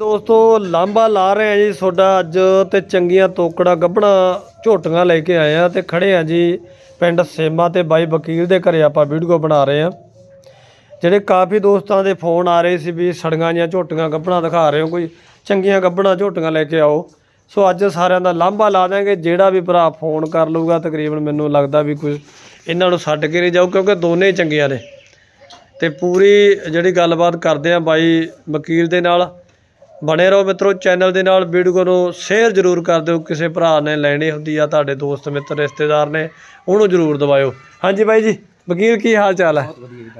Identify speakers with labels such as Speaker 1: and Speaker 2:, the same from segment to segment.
Speaker 1: ਦੋਸਤੋ ਲਾਂਬਾ ਲਾ ਰਹੇ ਆ ਜੀ ਤੁਹਾਡਾ ਅੱਜ ਤੇ ਚੰਗੀਆਂ ਤੋਕੜਾ ਗੱਭਣਾ ਝੋਟੀਆਂ ਲੈ ਕੇ ਆਏ ਆ ਤੇ ਖੜੇ ਆ ਜੀ ਪਿੰਡ ਸੇਮਾ ਤੇ ਬਾਈ ਵਕੀਲ ਦੇ ਘਰੇ ਆਪਾਂ ਵੀਡੀਓ ਬਣਾ ਰਹੇ ਆ ਜਿਹੜੇ ਕਾਫੀ ਦੋਸਤਾਂ ਦੇ ਫੋਨ ਆ ਰਹੇ ਸੀ ਵੀ ਸੜੀਆਂ ਜਾਂ ਝੋਟੀਆਂ ਗੱਭਣਾ ਦਿਖਾ ਰਹੇ ਹੋ ਕੋਈ, ਚੰਗੀਆਂ ਗੱਬਣਾ ਝੋਟੀਆਂ ਲੈ ਕੇ ਆਓ। ਸੋ ਅੱਜ ਸਾਰਿਆਂ ਦਾ ਲਾਂਬਾ ਲਾ ਦਾਂਗੇ ਜਿਹੜਾ ਵੀ ਭਰਾ ਫੋਨ ਕਰ ਲਊਗਾ ਤਕਰੀਬਨ ਮੈਨੂੰ ਲੱਗਦਾ ਵੀ ਕੋਈ ਇਹਨਾਂ ਨੂੰ ਛੱਡ ਕੇ ਨਹੀਂ ਜਾਊ, ਕਿਉਂਕਿ ਦੋਨੇ ਚੰਗੀਆਂ ਨੇ। ਤੇ ਪੂਰੀ ਜਿਹੜੀ ਗੱਲਬਾਤ ਕਰਦੇ ਆ ਬਾਈ ਵਕੀਲ ਦੇ ਨਾਲ ਬਣੇ ਰਹੋ ਮਿੱਤਰੋ ਚੈਨਲ ਦੇ ਨਾਲ ਵੀਡੀਓ ਨੂੰ ਸ਼ੇਅਰ ਜ਼ਰੂਰ ਕਰ ਦਿਓ। ਕਿਸੇ ਭਰਾ ਨੇ ਲੈਣੀ ਹੁੰਦੀ ਆ ਤੁਹਾਡੇ ਦੋਸਤ ਮਿੱਤਰ ਰਿਸ਼ਤੇਦਾਰ ਨੇ ਉਹਨੂੰ ਜ਼ਰੂਰ ਦਵਾਇਓ ਹਾਂਜੀ ਬਾਈ ਜੀ ਵਕੀਲ ਕੀ ਹਾਲ ਚਾਲ ਹੈ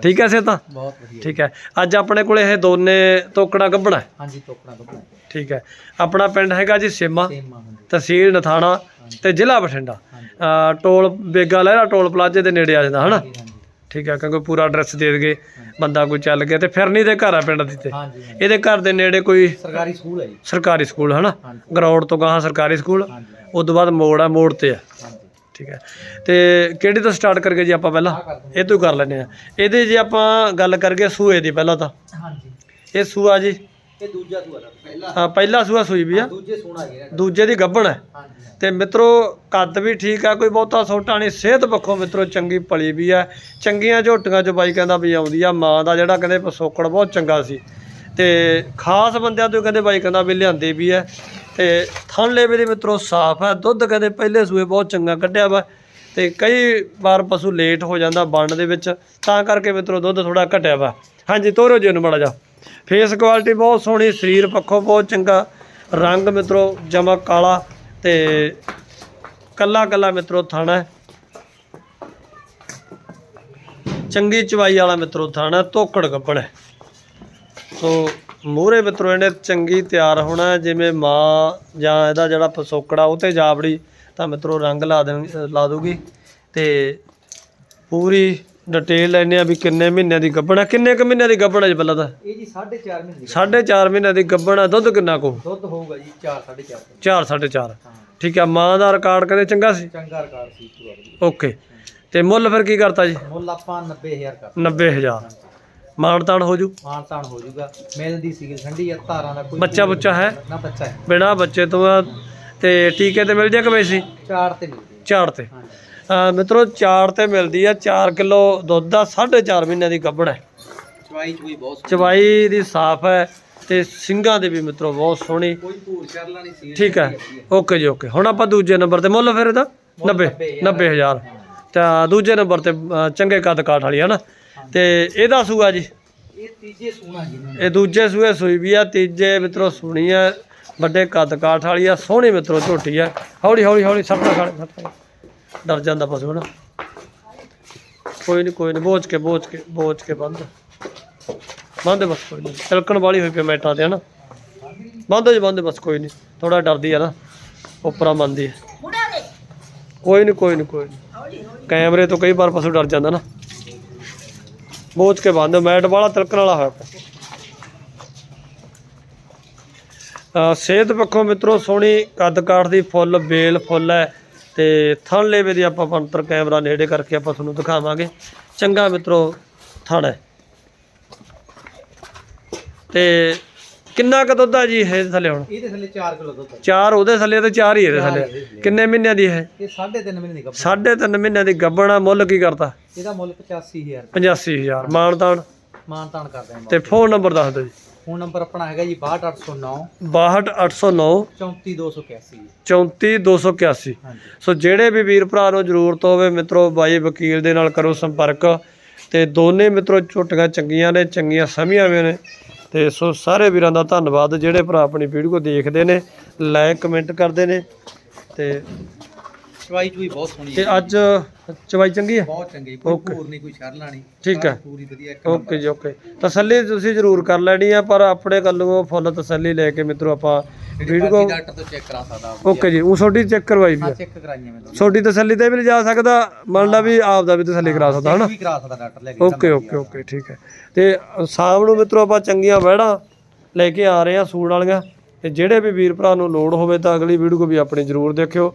Speaker 1: ਠੀਕ ਹੈ ਸੇ ਤਾਂ
Speaker 2: ਬਹੁਤ ਵਧੀਆ
Speaker 1: ਠੀਕ ਹੈ ਅੱਜ ਆਪਣੇ ਕੋਲੇ ਇਹ ਦੋਨੇ ਤੋਕੜਾ ਗੱਬਣਾ ਹੈ
Speaker 2: ਹਾਂਜੀ ਟੋਕਣਾ ਕੱਪੜਾ
Speaker 1: ਠੀਕ ਹੈ ਆਪਣਾ ਪਿੰਡ ਹੈਗਾ ਜੀ ਸੇਮਾ ਤਹਿਸੀਲ ਨਥਾਣਾ ਤੇ ਜ਼ਿਲ੍ਹਾ ਬਠਿੰਡਾ। ਟੋਲ ਬੇਗਾ ਲਹਿਰਾ ਟੋਲ ਪਲਾਜ਼ੇ ਦੇ ਨੇੜੇ ਆ ਜਾਂਦਾ ਹਨਾ? ਠੀਕ ਹੈ ਕਿਉਂਕਿ ਪੂਰਾ ਐਡਰੈਸ ਦੇ ਦਗੇ ਬੰਦਾ ਕੋਈ ਚੱਲ ਗਿਆ ਤੇ ਫਿਰਨੀ ਦੇ ਘਰ ਆ ਪਿੰਡ ਦੀ ਤੇ।
Speaker 2: ਹਾਂਜੀ ਹਾਂਜੀ।
Speaker 1: ਇਹਦੇ ਘਰ ਦੇ ਨੇੜੇ ਕੋਈ
Speaker 2: ਸਰਕਾਰੀ ਸਕੂਲ ਹੈ ਜੀ।
Speaker 1: ਸਰਕਾਰੀ ਸਕੂਲ ਹਨਾ?
Speaker 2: ਹਾਂਜੀ।
Speaker 1: ਗਰਾਊਂਡ ਤੋਂ ਗਾਹਾਂ ਸਰਕਾਰੀ ਸਕੂਲ
Speaker 2: ਹਾਂਜੀ
Speaker 1: ਉਸ ਤੋਂ ਬਾਅਦ ਮੋੜ ਆ ਮੋੜ ਤੇ ਆ।
Speaker 2: ਹਾਂਜੀ।
Speaker 1: ਠੀਕ ਹੈ ਤੇ ਕਿਹੜੀ ਤੋਂ ਸਟਾਰਟ ਕਰਕੇ ਜੀ ਆਪਾਂ ਪਹਿਲਾਂ?
Speaker 2: ਆ ਕਰ ਦਿੰਦੇ
Speaker 1: ਇਹ ਤੋਂ ਕਰ ਲੈਨੇ ਆ। ਇਹਦੇ ਜੇ ਆਪਾਂ ਗੱਲ ਕਰਗੇ ਸੂਏ ਦੀ ਪਹਿਲਾਂ ਤਾਂ।
Speaker 2: ਹਾਂਜੀ।
Speaker 1: ਇਹ ਸੂਆ ਜੀ
Speaker 2: ਇਹ ਦੂਜਾ ਸੂਆ ਦਾ। ਪਹਿਲਾ।
Speaker 1: ਹਾਂ, ਪਹਿਲਾ ਸੂਆ ਸੂਈ ਵੀ ਆ।
Speaker 2: ਦੂਜੇ ਸੋਣਾ ਗਿਆ
Speaker 1: ਦੂਜੇ ਦੀ ਗੱਭਣ ਹੈ।
Speaker 2: ਹਾਂਜੀ
Speaker 1: ਤੇ ਮਿੱਤਰੋ ਕੱਦ ਵੀ ਠੀਕ ਆ ਕੋਈ ਬਹੁਤਾ ਛੋਟਾ ਨਹੀਂ ਸਿਹਤ ਪੱਖੋਂ ਮਿੱਤਰੋ ਚੰਗੀ ਪਲੀ ਵੀ ਆ। ਚੰਗੀਆਂ ਝੋਟੀਆਂ ਚ ਬਾਈ ਕਹਿੰਦਾ ਵੀ ਆਉਂਦੀ ਆ ਮਾਂ ਦਾ ਜਿਹੜਾ ਕਹਿੰਦੇ ਪਸੋਕੜ ਬਹੁਤ ਚੰਗਾ ਸੀ। ਤੇ ਖਾਸ ਬੰਦਿਆਂ ਤੋਂ ਕਹਿੰਦੇ ਬਾਈ ਕਹਿੰਦਾ ਵੀ ਲਿਆਂਦੇ ਵੀ ਆ। ਤੇ ਥਣ ਲੇਵੇ ਦੇ ਮਿੱਤਰੋ ਸਾਫ਼ ਆ। ਦੁੱਧ ਕਹਿੰਦੇ ਪਹਿਲੇ ਸੂਏ ਬਹੁਤ ਚੰਗਾ ਕੱਢਿਆ ਵਾ। ਤੇ ਕਈ ਵਾਰ ਪਸ਼ੂ ਲੇਟ ਹੋ ਜਾਂਦਾ ਬੰਨ ਦੇ ਵਿੱਚ। ਤਾਂ ਕਰਕੇ ਮਿੱਤਰੋ ਦੁੱਧ ਥੋੜਾ ਘਟਿਆ ਵਾ। ਹਾਂਜੀ ਤੋਰੋ ਜੀ ਨੂੰ ਮਾੜਾ ਜਾ ਫੇਸ ਕੁਆਲਿਟੀ ਬਹੁਤ ਸੋਹਣੀ, ਸਰੀਰ ਪੱਖੋਂ ਬਹੁਤ ਚੰਗਾ। ਰੰਗ ਮਿੱਤਰੋ, ਜਮਾ ਕਾਲਾ ਤੇ ਕੱਲਾ ਕੱਲਾ ਮਿੱਤਰੋ ਥਾਣਾ ਚੰਗੀ ਚਵਾਈ ਵਾਲਾ ਮਿੱਤਰੋ ਥਾਣਾ ਧੋਕੜ ਗੱਬਣ ਹੈ। ਸੋ ਮੂਹਰੇ ਮਿੱਤਰੋ ਇਹਨੇ ਚੰਗੀ ਤਿਆਰ ਹੋਣਾ ਜਿਵੇਂ ਮਾਂ ਜਾਂ ਇਹਦਾ ਜਿਹੜਾ ਪਸੋਕੜਾ, ਉਹ ਤੇ ਜਾਬੜੀ ਤਾਂ ਮਿੱਤਰੋ ਰੰਗ ਲਾ ਦੇ ਲਾ ਦੂਗੀ ਤੇ ਪੂਰੀ ਡਿਟੇਲ ਲੈਣੇ ਆ ਵੀ ਕਿੰਨੇ ਮਹੀਨਿਆਂ ਦੀ ਗੱਬਣ ਹੈ ਕਿੰਨੇ ਕੁ ਮਹੀਨਿਆਂ ਦੀ ਗੱਬਣ ਹੈ ਜੀ ਪਹਿਲਾਂ ਤਾਂ?
Speaker 2: ਇਹ ਜੀ 4.5 ਮਹੀਨੇ ਦੀ
Speaker 1: ਸਾਢੇ ਚਾਰ ਮਹੀਨਿਆਂ ਦੀ ਗੱਬਣ ਹੈ ਦੁੱਧ ਕਿੰਨਾ ਕੋ?
Speaker 2: ਦੁੱਧ ਹੋਊਗਾ ਜੀ 4 4.5
Speaker 1: ਚਾਰ ਸਾਢੇ ਚਾਰ।
Speaker 2: ਹਾਂ।
Speaker 1: ਠੀਕ ਹੈ ਮਾਂ ਦਾ ਰਿਕਾਰਡ ਕਹਿੰਦੇ ਚੰਗਾ ਸੀ?
Speaker 2: ਚੰਗਾ ਰਿਕਾਰਡ ਸੀ ਪੂਰਾ
Speaker 1: ਓਕੇ। ਤੇ ਮੁੱਲ ਫਿਰ ਕੀ ਕਰਤਾ ਜੀ?
Speaker 2: ਮੁੱਲ ਆਪਾਂ 90000 ਕਰ
Speaker 1: 90000 ਮਾਨਤਾਨ ਹੋ ਜੂ?
Speaker 2: ਮਾਨ ਤਾਨ ਹੋ ਜਾਊਗਾ ਮਿਲਦੀ ਸੀ ਠੰਡੀ ਆ ਧਾਰਾਂ ਦਾ ਕੋਈ
Speaker 1: ਬੱਚਾ ਬੁੱਚਾ ਹੈ?
Speaker 2: ਨਾ ਬੱਚਾ ਹੈ।
Speaker 1: ਬਿਨਾ ਬੱਚੇ ਤੋਂ ਆ ਤੇ ਟੀਕੇ ਤੇ ਮਿਲ ਜਾ ਕਿ ਵੈਸੀ
Speaker 2: ਚਾਰ ਤੇ ਮਿਲਦੀ
Speaker 1: ਝਾੜ ਤੇ। ਅਹ ਮਿੱਤਰੋ ਝਾੜ ਤੇ ਮਿਲਦੀ ਆ। 4 ਕਿਲੋ ਦੁੱਧ ਦਾ 4.5 ਮਹੀਨਿਆਂ ਦੀ ਗੱਭਣ ਹੈ।
Speaker 2: ਚਵਾਈ ਚੁਈ ਬਹੁਤ
Speaker 1: ਚਵਾਈ ਦੀ ਸਾਫ਼ ਹੈ ਤੇ ਸਿੰਘਾਂ ਦੇ ਵੀ ਮਿੱਤਰੋ ਬਹੁਤ ਸੋਹਣੀ।
Speaker 2: ਕੋਈ ਭੂਰ ਕਰਲਾ ਨਹੀਂ ਸੀ
Speaker 1: ਠੀਕ ਹੈ। ਓਕੇ ਜੀ ਓਕੇ। ਹੁਣ ਆਪਾਂ ਦੂਜੇ ਨੰਬਰ ਤੇ ਮੁੱਲ ਫਿਰ ਇਹਦਾ? 90 90000 ਤਾਂ ਦੂਜੇ ਨੰਬਰ ਤੇ ਅਹ, ਚੰਗੇ ਕੱਦ ਕਾਠ ਵਾਲੀ ਹੈ ਨਾ। ਤੇ ਇਹਦਾ ਸੂਆ ਜੀ?
Speaker 2: ਇਹ ਤੀਜੇ ਸੋਨਾ ਜੀ
Speaker 1: ਇਹ ਦੂਜੇ ਸੂਏ ਸੂਈ ਵੀ ਆ ਤੀਜੇ ਮਿੱਤਰੋ ਸੁਣੀ ਆ। ਵੱਡੇ ਕੱਦ ਕਾਠ ਵਾਲੀ ਆ, ਸੋਹਣੀ ਮਿੱਤਰੋ, ਝੋਟੀ ਆ। ਹੌਲੀ ਹੌਲੀ ਹੌਲੀ ਸਪਨਾ ਖੜ ਡਰ ਜਾਂਦਾ ਪਸ਼ੂ ਨਾ। ਕੋਈ ਨਹੀਂ ਕੋਈ ਨਹੀਂ ਬੋਝ ਕੇ ਬੋਝ ਕੇ ਬੋਝ ਕੇ ਬੰਦ। ਬੰਦ ਬਸ ਕੋਈ ਨਹੀਂ ਤਿਲਕਣ ਵਾਲੀ ਹੋਈ ਪਈ ਮੈਟਾਂ ਤੇ, ਹਨਾ। ਬੰਦ ਜੀ, ਬੰਦ ਬਸ ਕੋਈ ਨਹੀਂ ਥੋੜਾ ਡਰਦੀ ਆ ਨਾ। ਉੱਪਰਾਂ ਮੰਨਦੀ ਹੈ ਕੋਈ ਨਹੀਂ ਕੋਈ ਨਹੀਂ ਕੋਈ ਨਹੀਂ ਕੈਮਰੇ ਤੋਂ ਕਈ ਵਾਰ ਪਸ਼ੂ ਡਰ ਜਾਂਦਾ ਨਾ। ਬੋਝ ਕੇ ਬੰਦ। ਮੈਟ ਵਾਲਾ ਤਿਲਕਣ ਵਾਲਾ ਹੋਇਆ ਪਿਆ। ਸਿਹਤ ਪੱਖੋਂ ਮਿੱਤਰੋ ਸੋਹਣੀ ਕੱਦ ਕਾਠ ਦੀ ਫੁੱਲ ਬੇਲ ਫੁੱਲ ਹੈ ਤੇ ਥਣ ਲੇਵੇ ਦੀ ਆਪਾਂ ਪੰਤਰ ਕੈਮਰਾ ਨੇੜੇ ਕਰਕੇ ਆਪਾਂ ਤੁਹਾਨੂੰ ਦਿਖਾਵਾਂਗੇ। ਚੰਗਾ ਮਿੱਤਰੋ ਥਣ ਹੈ। ਤੇ ਕਿੰਨਾ ਕੁ ਦੁੱਧ ਆ ਜੀ ਇਹ ਥੱਲੇ ਹੁਣ?
Speaker 2: ਇਹਦੇ ਥੱਲੇ 4 ਕਿਲੋ ਦੁੱਧ।
Speaker 1: ਚਾਰ ਉਹਦੇ ਥੱਲੇ ਤੇ ਚਾਰ ਹੀ ਇਹਦੇ ਥੱਲੇ। ਕਿੰਨੇ ਮਹੀਨਿਆਂ ਦੀ ਹੈ
Speaker 2: ਇਹ 3.5 ਮਹੀਨੇ ਦੀ ਗੱਭਣ
Speaker 1: ਸਾਢੇ ਤਿੰਨ ਮਹੀਨਿਆਂ ਦੀ ਗੱਬਣਾ ਮੁੱਲ ਕੀ ਕਰਤਾ?
Speaker 2: ਇਹਦਾ ਮੁੱਲ 85000
Speaker 1: 85000 ਮਾਨਤਾਨ
Speaker 2: ਮਾਨ ਤਾਨ ਕਰਦੇ
Speaker 1: ਤੇ ਫੋਨ ਨੰਬਰ ਦੱਸ ਦਿਓ ਜੀ।
Speaker 2: ਫੋਨ ਨੰਬਰ ਆਪਣਾ ਹੈਗਾ ਜੀ 62809
Speaker 1: 62809
Speaker 2: 34281
Speaker 1: 34281
Speaker 2: ਹਾਂਜੀ।
Speaker 1: ਸੋ ਜਿਹੜੇ ਵੀ ਵੀਰ ਭਰਾ ਨੂੰ ਜ਼ਰੂਰਤ ਹੋਵੇ ਮਿੱਤਰੋ ਬਾਈ ਵਕੀਲ ਦੇ ਨਾਲ ਕਰੋ ਸੰਪਰਕ। ਤੇ ਦੋਨੇ ਮਿੱਤਰੋ ਝੋਟੀਆਂ ਚੰਗੀਆਂ ਨੇ ਚੰਗੀਆਂ ਸਮੀਆਂ ਵੀ ਨੇ। ਤੇ ਸੋ ਸਾਰੇ ਵੀਰਾਂ ਦਾ ਧੰਨਵਾਦ। ਜਿਹੜੇ ਭਰਾ ਆਪਣੀ ਵੀਡੀਓ ਦੇਖਦੇ ਨੇ ਲਾਈਕ ਕਮੈਂਟ ਕਰਦੇ ਨੇ। ਤੇ
Speaker 2: ਚਵਾਈ ਚੂਈ ਬਹੁਤ ਸੋਹਣੀ
Speaker 1: ਤੇ
Speaker 2: ਹੈ।
Speaker 1: ਅੱਜ ਚਵਾਈ ਚੰਗੀ ਹੈ?
Speaker 2: ਬਹੁਤ ਚੰਗੀ ਕੋਈ
Speaker 1: Okay.
Speaker 2: ਭੂਰ ਨਹੀਂ ਕੋਈ ਸ਼ਰਲਾ ਨਹੀਂ
Speaker 1: ਠੀਕ ਹੈ।
Speaker 2: ਪੂਰੀ ਵਧੀਆ ਇੱਕ
Speaker 1: ਓਕੇ ਜੀ ਓਕੇ ਤਸੱਲੀ ਤੁਸੀਂ ਜ਼ਰੂਰ ਕਰ ਲੈਣੀ ਆ ਪਰ ਆਪਣੇ ਕੱਲੋਂ ਫੁੱਲ ਤਸੱਲੀ ਲੈ ਕੇ ਮਿੱਤਰੋ ਆਪਾਂ ਵੀਡੀਓ
Speaker 2: ਵੀਡੀਓ ਡਾਕਟਰ ਤੋਂ ਚੈੱਕ ਕਰਾ ਸਕਦਾ
Speaker 1: ਓਕੇ ਜੀ ਉਹ ਤੁਹਾਡੀ ਚੈੱਕ ਕਰਵਾਈ ਵੀ
Speaker 2: ਹਾਂ
Speaker 1: ਆ
Speaker 2: ਚੈੱਕ ਕਰਾਈਆਂ ਮੈਂ ਤੁਹਾਨੂੰ
Speaker 1: ਤੁਹਾਡੀ ਤਸੱਲੀ ਤੇ ਵੀ ਲਿਜਾ ਸਕਦਾ ਮੰਨ ਲਾ ਵੀ ਆਪ ਦਾ ਵੀ ਤਸੱਲੀ ਕਰਾ ਸਕਦਾ ਹਨਾ?
Speaker 2: ਵੀ ਕਰਾ ਸਕਦਾ ਡਾਕਟਰ ਲੈ ਕੇ
Speaker 1: ਓਕੇ ਓਕੇ ਓਕੇ ਠੀਕ ਹੈ। ਤੇ ਸ਼ਾਮ ਨੂੰ ਮਿੱਤਰੋ ਆਪਾਂ ਚੰਗੀਆਂ ਵਹਿੜਾਂ ਲੈ ਕੇ ਆ ਰਹੇ ਆ ਸੂਣ ਵਾਲੀਆਂ। ਤੇ ਜਿਹੜੇ ਵੀ ਵੀਰ ਭਰਾ ਨੂੰ ਲੋੜ ਹੋਵੇ ਤਾਂ ਅਗਲੀ ਵੀਡੀਓ ਵੀ ਆਪਣੀ ਜ਼ਰੂਰ ਦੇਖਿਓ।